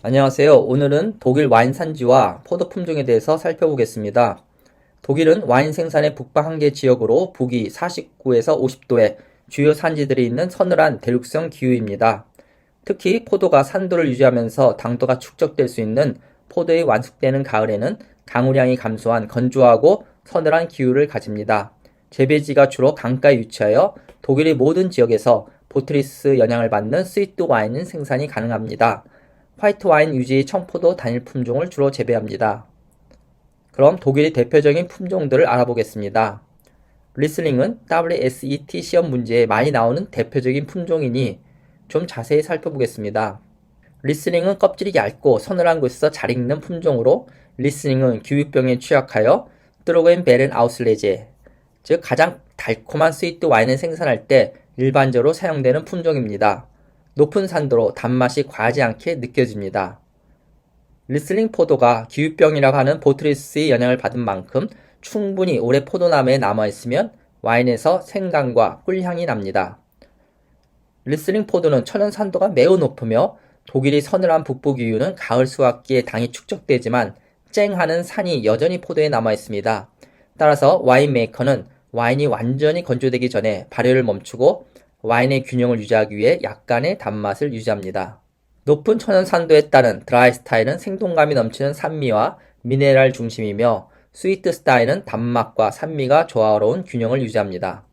안녕하세요. 오늘은 독일 와인 산지와 포도 품종에 대해서 살펴보겠습니다. 독일은 와인 생산의 북방 한계 지역으로 북위 49에서 50도의 주요 산지들이 있는 서늘한 대륙성 기후입니다. 특히 포도가 산도를 유지하면서 당도가 축적될 수 있는 포도의 완숙되는 가을에는 강우량이 감소한 건조하고 서늘한 기후를 가집니다. 재배지가 주로 강가에 위치하여 독일의 모든 지역에서 보트리스 영향을 받는 스위트 와인은 생산이 가능합니다. 화이트 와인 유지 청포도 단일 품종을 주로 재배합니다. 그럼 독일의 대표적인 품종들을 알아보겠습니다. 리슬링은 WSET 시험 문제에 많이 나오는 대표적인 품종이니 좀 자세히 살펴보겠습니다. 리슬링은 껍질이 얇고 서늘한 곳에서 잘 익는 품종으로 리슬링은 기후병에 취약하여 트로겐 베렌 아우슬레제, 즉 가장 달콤한 스위트 와인을 생산할 때 일반적으로 사용되는 품종입니다. 높은 산도로 단맛이 과하지 않게 느껴집니다. 리슬링 포도가 기후병이라고 하는 보트리스의 영향을 받은 만큼 충분히 오래 포도나무에 남아있으면 와인에서 생강과 꿀향이 납니다. 리슬링 포도는 천연 산도가 매우 높으며 독일이 서늘한 북부 기후는 가을 수확기에 당이 축적되지만 쨍하는 산이 여전히 포도에 남아 있습니다. 따라서 와인 메이커는 와인이 완전히 건조되기 전에 발효를 멈추고 와인의 균형을 유지하기 위해 약간의 단맛을 유지합니다. 높은 천연 산도에 따른 드라이 스타일은 생동감이 넘치는 산미와 미네랄 중심이며 스위트 스타일은 단맛과 산미가 조화로운 균형을 유지합니다.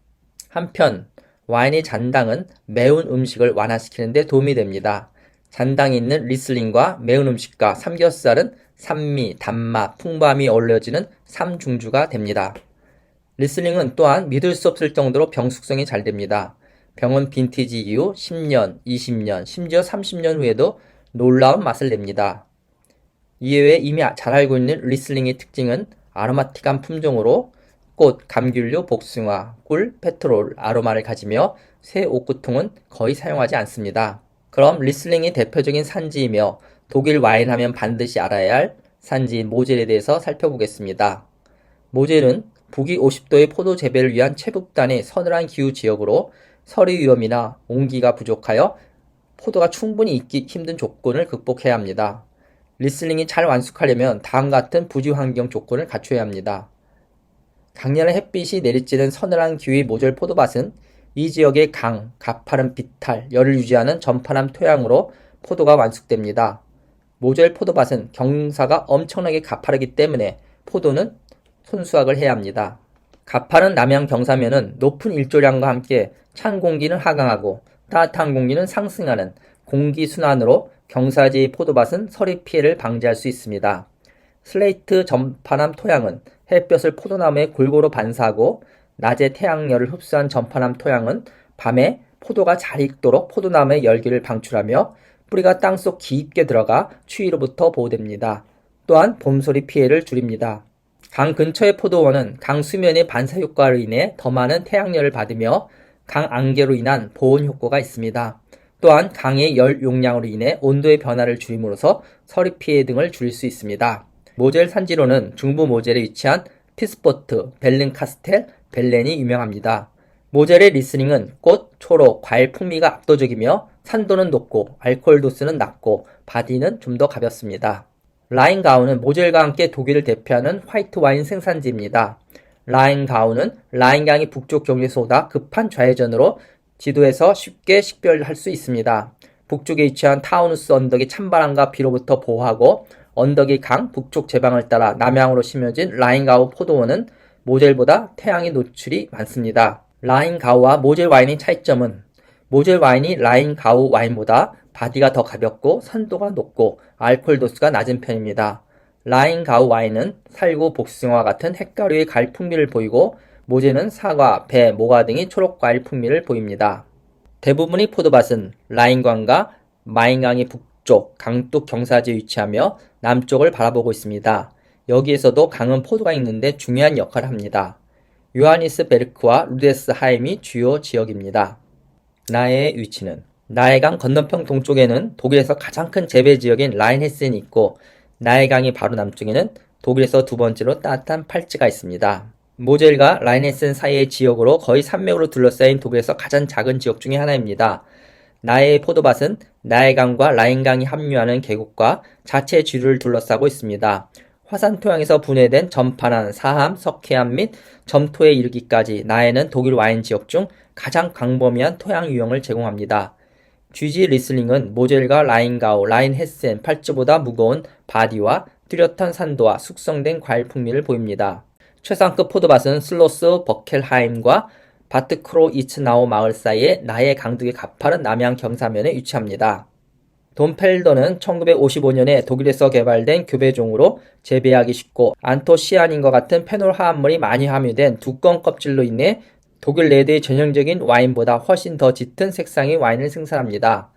한편 와인의 잔당은 매운 음식을 완화시키는 데 도움이 됩니다. 잔당이 있는 리슬링과 매운 음식과 삼겹살은 산미, 단맛, 풍부함이 어우러지는 삼중주가 됩니다. 리슬링은 또한 믿을 수 없을 정도로 병숙성이 잘 됩니다. 병은 빈티지 이후 10년, 20년, 심지어 30년 후에도 놀라운 맛을 냅니다. 이외에 이미 잘 알고 있는 리슬링의 특징은 아로마틱한 품종으로 꽃, 감귤류, 복숭아, 꿀, 페트롤, 아로마를 가지며 새 옥구통은 거의 사용하지 않습니다. 그럼 리슬링이 대표적인 산지이며 독일 와인 하면 반드시 알아야 할 산지인 모젤에 대해서 살펴보겠습니다. 모젤은 북위 50도의 포도 재배를 위한 최북단의 서늘한 기후 지역으로 서리 위험이나 온기가 부족하여 포도가 충분히 익기 힘든 조건을 극복해야 합니다. 리슬링이 잘 완숙하려면 다음과 같은 부지 환경 조건을 갖춰야 합니다. 강렬한 햇빛이 내리쬐는 서늘한 기후의 모절 포도밭은 이 지역의 강, 가파른 비탈, 열을 유지하는 전파남 토양으로 포도가 완숙됩니다. 모절 포도밭은 경사가 엄청나게 가파르기 때문에 포도는 손수확을 해야 합니다. 가파른 남양 경사면은 높은 일조량과 함께 찬 공기는 하강하고 따뜻한 공기는 상승하는 공기 순환으로 경사지의 포도밭은 서리 피해를 방지할 수 있습니다. 슬레이트 전파남 토양은 햇볕을 포도나무에 골고루 반사하고 낮에 태양열을 흡수한 전파남 토양은 밤에 포도가 잘 익도록 포도나무의 열기를 방출하며 뿌리가 땅속 깊게 들어가 추위로부터 보호됩니다. 또한 봄소리 피해를 줄입니다. 강 근처의 포도원은 강 수면의 반사 효과로 인해 더 많은 태양열을 받으며 강 안개로 인한 보온 효과가 있습니다. 또한 강의 열 용량으로 인해 온도의 변화를 줄임으로써 서리 피해 등을 줄일 수 있습니다. 모젤 산지로는 중부 모젤에 위치한 피스포트, 벨른카스텔, 벨렌이 유명합니다. 모젤의 리스닝은 꽃, 초록, 과일 풍미가 압도적이며 산도는 높고 알코올 도수는 낮고 바디는 좀 더 가볍습니다. 라인가우는 모젤과 함께 독일을 대표하는 화이트 와인 생산지입니다. 라인가우는 라인강이 북쪽 경에서 오다 급한 좌회전으로 지도에서 쉽게 식별할 수 있습니다. 북쪽에 위치한 타우누스 언덕이 찬바람과 비로부터 보호하고 언덕이 강 북쪽 제방을 따라 남향으로 심어진 라인가우 포도원은 모젤보다 태양의 노출이 많습니다. 라인가우와 모젤 와인의 차이점은 모젤 와인이 라인가우 와인보다 바디가 더 가볍고 산도가 높고 알코올 도수가 낮은 편입니다. 라인가우 와인은 살구, 복숭아와 같은 핵가루의 과일 풍미를 보이고 모제는 사과, 배, 모과 등의 초록 과일 풍미를 보입니다. 대부분의 포도밭은 라인강과 마인강의 북쪽 강둑 경사지에 위치하며 남쪽을 바라보고 있습니다. 여기에서도 강은 포도가 있는데 중요한 역할을 합니다. 요하니스 베르크와 루데스 하임이 주요 지역입니다. 나의 위치는 나해강 건너편 동쪽에는 독일에서 가장 큰 재배 지역인 라인헤센이 있고 나해강이 바로 남쪽에는 독일에서 두 번째로 따뜻한 팔찌가 있습니다. 모젤과 라인헤센 사이의 지역으로 거의 산맥으로 둘러싸인 독일에서 가장 작은 지역 중의 하나입니다. 나의 포도밭은 나해강과 라인강이 합류하는 계곡과 자체 주류를 둘러싸고 있습니다. 화산 토양에서 분해된 전파난, 사함, 석회암 및 점토에 이르기까지 나해는 독일 와인 지역 중 가장 광범위한 토양 유형을 제공합니다. GG 리슬링은 모젤과 라인가우, 라인헤센 팔찌보다 무거운 바디와 뚜렷한 산도와 숙성된 과일 풍미를 보입니다. 최상급 포도밭은 슬로스 버켈하임과 바트크로 이츠나우 마을 사이에 나의 강둑의 가파른 남양 경사면에 위치합니다. 돈펠더는 1955년에 독일에서 개발된 교배종으로 재배하기 쉽고 안토시아닌과 같은 페놀 화합물이 많이 함유된 두꺼운 껍질로 인해 독일 레드의 전형적인 와인보다 훨씬 더 짙은 색상의 와인을 생산합니다.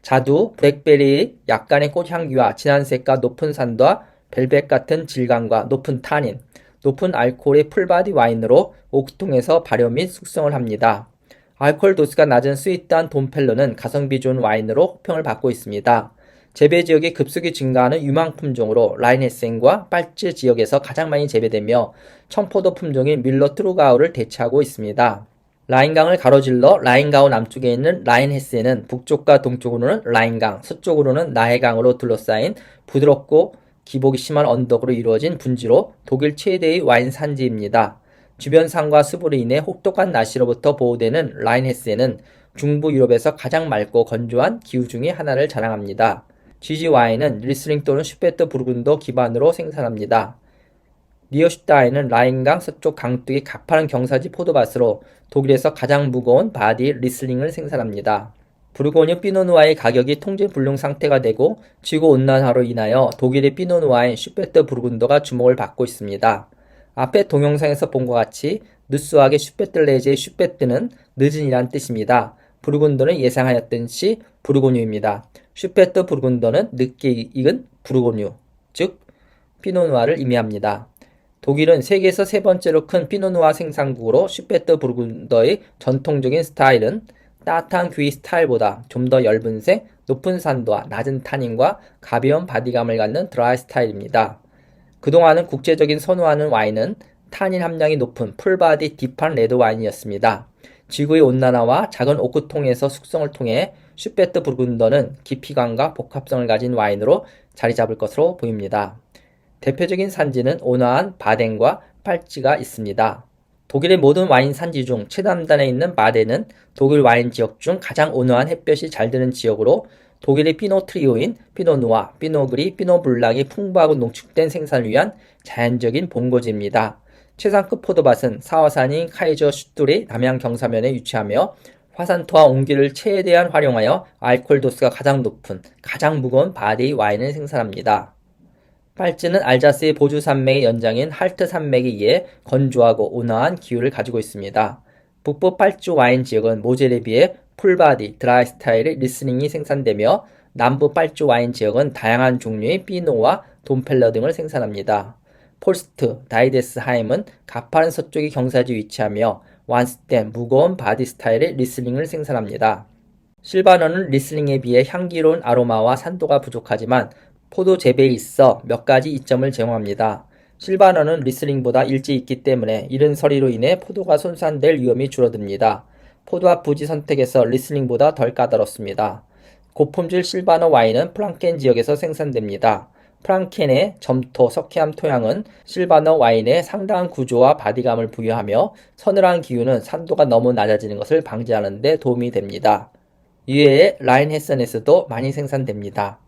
자두, 블랙베리, 약간의 꽃향기와 진한 색과 높은 산도와 벨벳 같은 질감과 높은 타닌, 높은 알코올의 풀바디 와인으로 옥통에서 발효 및 숙성을 합니다. 알코올 도수가 낮은 스위트한 돈펠러는 가성비 좋은 와인으로 호평을 받고 있습니다. 재배 지역이 급속히 증가하는 유망 품종으로 라인헤센과 빨츠 지역에서 가장 많이 재배되며 청포도 품종인 밀러 트루가우를 대체하고 있습니다. 라인강을 가로질러 라인가우 남쪽에 있는 라인헤센은 북쪽과 동쪽으로는 라인강, 서쪽으로는 나해강으로 둘러싸인 부드럽고 기복이 심한 언덕으로 이루어진 분지로 독일 최대의 와인 산지입니다. 주변 산과 습으로 인해 혹독한 날씨로부터 보호되는 라인헤스에는 중부 유럽에서 가장 맑고 건조한 기후 중의 하나를 자랑합니다. GG 와인은 리슬링 또는 슈페트 부르근도 기반으로 생산합니다. 니어슈타인은 라인강 서쪽 강둑의 가파른 경사지 포도밭으로 독일에서 가장 무거운 바디 리슬링을 생산합니다. 부르고뉴 피노누아의 가격이 통제 불능 상태가 되고 지구 온난화로 인하여 독일의 피노누아인 슈페트 부르근도가 주목을 받고 있습니다. 앞에 동영상에서 본 것 같이 느스하게 슈페틀레제의 슈페트는 늦은이란 뜻입니다. 부르군도는 예상하였듯이 부르고뉴입니다. 슈페트 부르군도는 늦게 익은 부르고뉴, 즉 피노누아를 의미합니다. 독일은 세계에서 세 번째로 큰 피노누아 생산국으로 슈페트 부르군더의 전통적인 스타일은 따뜻한 귀 스타일보다 좀 더 엷은 색, 높은 산도와 낮은 타닌과 가벼운 바디감을 갖는 드라이 스타일입니다. 그동안은 국제적인 선호하는 와인은 타닌 함량이 높은 풀바디 딥한 레드 와인이었습니다. 지구의 온난화와 작은 오크통에서 숙성을 통해 슈페트 부르군더는 깊이감과 복합성을 가진 와인으로 자리 잡을 것으로 보입니다. 대표적인 산지는 온화한 바덴과 팔찌가 있습니다. 독일의 모든 와인 산지 중 최남단에 있는 바덴은 독일 와인 지역 중 가장 온화한 햇볕이 잘 드는 지역으로 독일의 피노 트리오인 피노 누아, 피노 그리, 피노 블랑이 풍부하고 농축된 생산을 위한 자연적인 본고지입니다. 최상급 포도밭은 사화산인 카이저 슈툴의 남양 경사면에 위치하며 화산토와 온기를 최대한 활용하여 알코올 도수가 가장 높은 가장 무거운 바디 와인을 생산합니다. 팔찌는 알자스의 보주 산맥의 연장인 할트 산맥에 의해 건조하고 온화한 기후를 가지고 있습니다. 북부 팔주 와인 지역은 모젤에 비해 풀바디, 드라이 스타일의 리스닝이 생산되며 남부 빨주 와인 지역은 다양한 종류의 피노와 돈펠러 등을 생산합니다. 폴스트, 다이데스하임은 가파른 서쪽의 경사지에 위치하며 완스템, 무거운 바디 스타일의 리슬링을 생산합니다. 실바너는 리슬링에 비해 향기로운 아로마와 산도가 부족하지만 포도 재배에 있어 몇 가지 이점을 제공합니다. 실바너는 리슬링보다 일찍 익기 때문에 이른 서리로 인해 포도가 손상될 위험이 줄어듭니다. 포도와 부지 선택에서 리슬링보다 덜 까다롭습니다. 고품질 실바너 와인은 프랑켄 지역에서 생산됩니다. 프랑켄의 점토, 석회암 토양은 실바너 와인에 상당한 구조와 바디감을 부여하며 서늘한 기후는 산도가 너무 낮아지는 것을 방지하는 데 도움이 됩니다. 이외에 라인헤선에서도 많이 생산됩니다.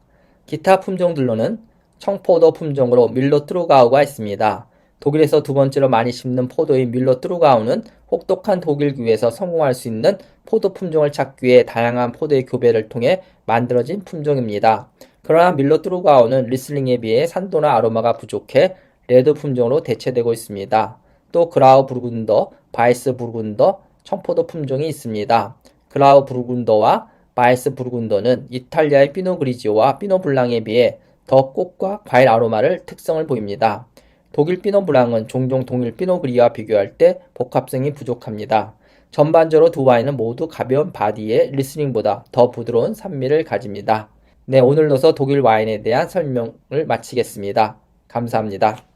기타 품종들로는 청포도 품종으로 밀로 트루가우가 있습니다. 독일에서 두 번째로 많이 심는 포도인 밀로 트루가우는 혹독한 독일 기후에서 성공할 수 있는 포도 품종을 찾기 위해 다양한 포도의 교배를 통해 만들어진 품종입니다. 그러나 밀로 트루가우는 리슬링에 비해 산도나 아로마가 부족해 레드 품종으로 대체되고 있습니다. 또 그라우 부르군더, 바이스 부르군더, 청포도 품종이 있습니다. 그라우 부르군더와 바이스 부르군더는 이탈리아의 피노그리지오와 피노블랑에 비해 더 꽃과 과일 아로마를 특성을 보입니다. 독일 피노블랑은 종종 동일 피노그리와 비교할 때 복합성이 부족합니다. 전반적으로 두 와인은 모두 가벼운 바디의 리스닝보다 더 부드러운 산미를 가집니다. 네, 오늘로서 독일 와인에 대한 설명을 마치겠습니다. 감사합니다.